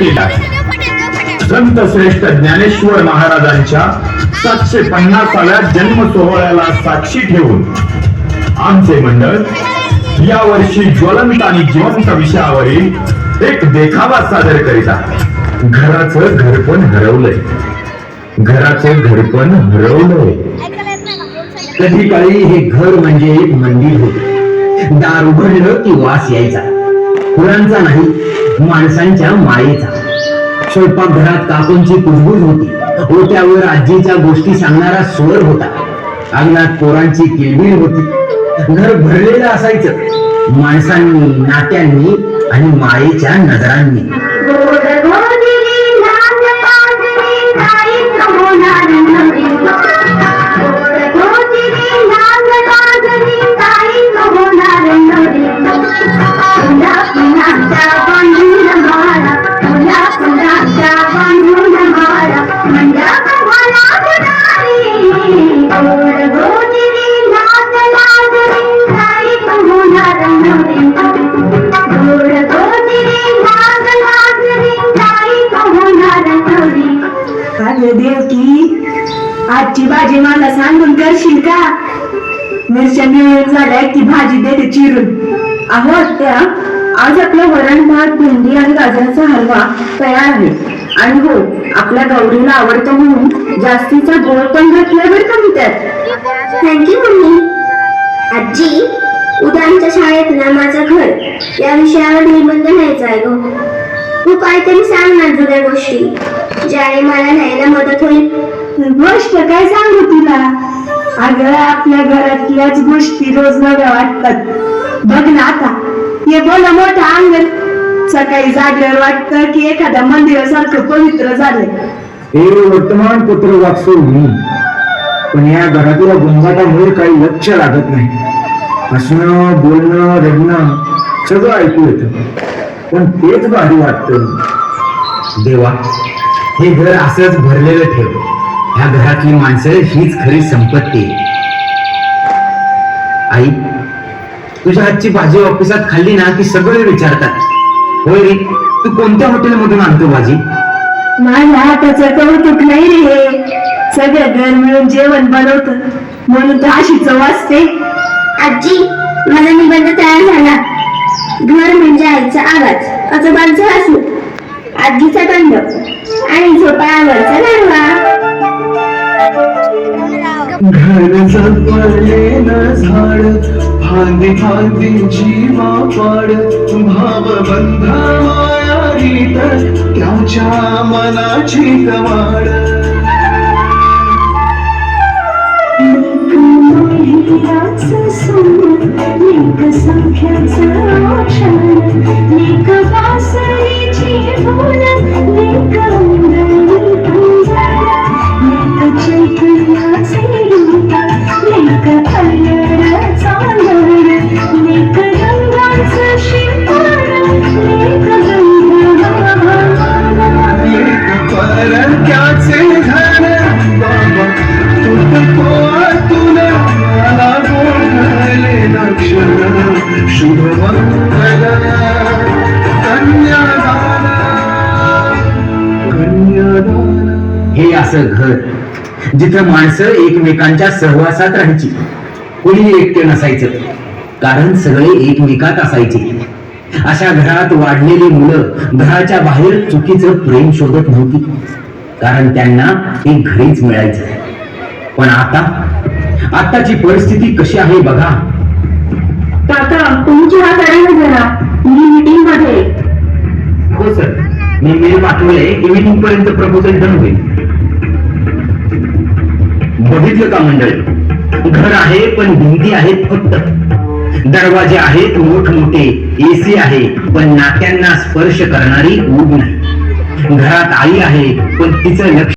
संत श्रेष्ठ ज्ञानेश्वर महाराजांच्या सातशे पन्नासाव्या जन्म सोहळ्याला साक्षी ठेवून आमचे मंडळ या वर्षी ज्वलंत आणि जिवंत विषयावरील एक देखावा सादर करीत आहे. घराचं घरपण हरवलंय. घराचं घरपण हरवलंय. कधी काळी हे घर म्हणजे एक मंदिर होते. दार उघडलं की वास यायचा. फुलांचा नाही. माणसांच्या मायेचा. स्वयंपाकघरात काकूंची कुजबूज होती. ओट्यावर आजीच्या गोष्टी सांगणारा स्वर होता. अंगणात पोरांची किलबिल होती. घर भरलेलं असायचं. माणसांनी नात्यांनी आणि मायेच्या नजरांनी. अरे देवकी आजची भाजी मला सांगून करशील का? मिरच्या मिळून झाल्या की भाजी देते चिरून. अहो आत्या आज आपलं वरण भात भेंडी आणि गाजराचा हलवा तयार आहे. आणि हो आपल्या गौरीला आवडतं म्हणून जास्तीचा गोळ पण घातला बरं का मी त्यात. Thank you mummy. आजी उद्या आमच्या शाळेत ना माझं घर. या विषयावर निबंध लिहायचा आहे गो. काहीतरी सांग ना जुन्या गोष्टी. ज्याने मला लिहायला मदत होईल. गोष्ट काय सांगू तुला? अगं आपल्या घरातल्याच गोष्टी रोज नव्या वाटतात. बघ ना आता हे बोल मोठं अंगण. सकाळी जागल्यावर वाटतं की एखाद्या मंदिरासारखं पवित्र झालंय. हे वर्तमानपत्र वाचतो मी. पण या घरातल्या गोंगाटामुळे काही लक्ष लागत नाही. हसणं बोलणं रडणं सगळं ऐकू येतं. पण तेच भारी वाटतं. देवा हे घर असंच भरलेलं ठेव. ह्या घरातली माणसं हीच खरी संपत्ती. आई तुझ्या हातची भाजी ऑफिसात खाल्ली ना की सगळे विचारतात. होय रे तू कोणत्या हॉटेलमधून आणतो भाजी? माझ्या हाताचं कौतुक नाही रे. सगळं घर मिळून जेवण बनवत. म्हणून तर अशी चव असते. आजी माझा निबंध तयार झाला. घर म्हणजे आईचा आवाज आजोबांचं हसू आजीचा दंड आणि झोपाळ्यावरचा गारवा. घर जपलेलं झाड फांदी फांदी जीवा पाड भाव बंध माया रीत त्याच्या मनाची कवाड लेक असं घर. जिथं माणसं एकमेकांच्या सहवासात राहायची. कोणी एकटे नसायचं. कारण सगळे एकमेकात असायचे. अशा घरात वाढलेली मुलं घराच्या बाहेर चुकीचं प्रेम शोधत नव्हती. कारण त्यांना ते घरीच मिळायचं. पण आता आताची परिस्थिती कशी आहे बघा. काका तुमची हाताने ना जरा. मी मीटिंगमध्ये. हो सर मी मेल पाठवले इव्हिनिंग पर्यंत प्रपोजल डन होईल. बघितलं का मंडळ? घर आहे पण भिंती आहेत फक्त. दरवाजे आहेत मोठमोठे एसी आहे पण नात्यांना स्पर्श करणारी ऊब नाही. घरात आई आहे पण तिचं लक्ष